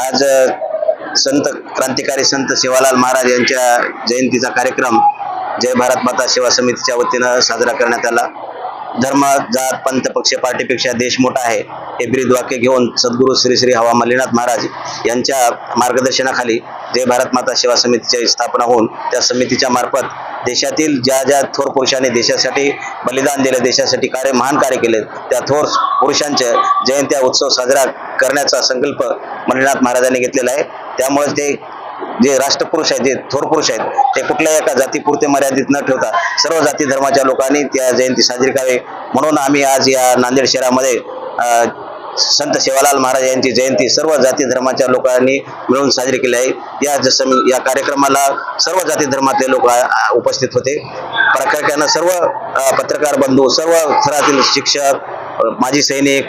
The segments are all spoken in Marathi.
आज संत क्रांतिकारी संत सेवालाल महाराज यांच्या जयंतीचा कार्यक्रम जय भारत माता सेवा समितीच्या वतीनं साजरा करण्यात आला. धर्म जात पंथ पक्ष पार्टीपेक्षा देश मोठा आहे हे ब्रीदवाक्य घेऊन सद्गुरू श्री श्री हवा मल्लीनाथ महाराज यांच्या मार्गदर्शनाखाली जय भारत माता सेवा समितीची स्थापना होऊन त्या समितीच्या मार्फत देशातील ज्या ज्या थोर पुरुषांनी देशासाठी बलिदान दिलं देशासाठी कार्य महान कार्य केले त्या थोर पुरुषांचे जयंत्या उत्सव साजरा करण्याचा संकल्प मल्लीनाथ महाराजांनी घेतलेला आहे. त्यामुळे ते जे राष्ट्रपुरुष आहेत जे थोर पुरुष आहेत ते कुठल्याही एका जातीपुरते मर्यादित न ठेवता सर्व जाती धर्माच्या लोकांनी त्या जयंती साजरी करावी. म्हणून आम्ही आज या नांदेड शहरामध्ये संत सेवालाल महाराज यांची जयंती सर्व जाती धर्माच्या लोकांनी मिळून साजरी केली आहे. या जसं या कार्यक्रमाला सर्व जाती धर्मातले लोक उपस्थित होते. प्रामुख्यानं सर्व पत्रकार बंधू सर्व थरातील शिक्षक माजी सैनिक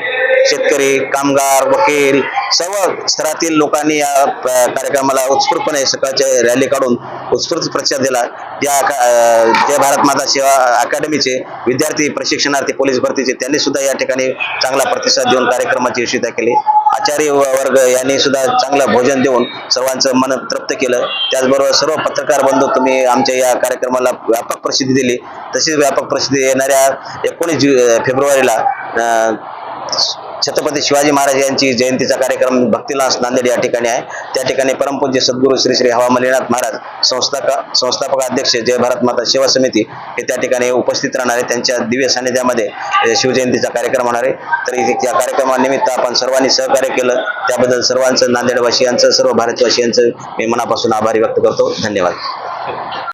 शेतकरी कामगार वकील सर्व स्तरातील लोकांनी या कार्यक्रमाला उत्स्फूर्तपणे सकाळच्या रॅली काढून उत्स्फूर्त प्रतिसाद दिला. त्या का- जय भारत माता सेवा अकॅडमीचे विद्यार्थी प्रशिक्षणार्थी पोलीस भरतीचे त्यांनी सुद्धा या ठिकाणी चांगला प्रतिसाद देऊन कार्यक्रमाची यशस्वीता केली. आचार्य वर्ग यांनी सुद्धा चांगलं भोजन देऊन सर्वांचं मन तृप्त केलं. त्याचबरोबर सर्व पत्रकार बंधू तुम्ही आमच्या या कार्यक्रमाला व्यापक प्रसिद्धी दिली. तशीच व्यापक प्रसिद्धी येणाऱ्या एकोणीस जु फेब्रुवारीला छत्रपती शिवाजी महाराज यांची जयंतीचा कार्यक्रम भक्तिलास नांदेड या ठिकाणी आहे. त्या ठिकाणी परमपूज्य सद्गुरू श्री श्री हवा मल्लीनाथ महाराज संस्थापक संस्थापक अध्यक्ष जय भारत माता सेवा समिती हे त्या ठिकाणी उपस्थित राहणार आहे. त्यांच्या दिव्य सानिध्यामध्ये शिवजयंतीचा कार्यक्रम होणार आहे. तर या कार्यक्रमानिमित्त आपण सर्वांनी सहकार्य केलं. त्याबद्दल सर्वांचं नांदेडवासियांचं सर्व भारतवासियांचं मी मनापासून आभारी व्यक्त करतो. धन्यवाद.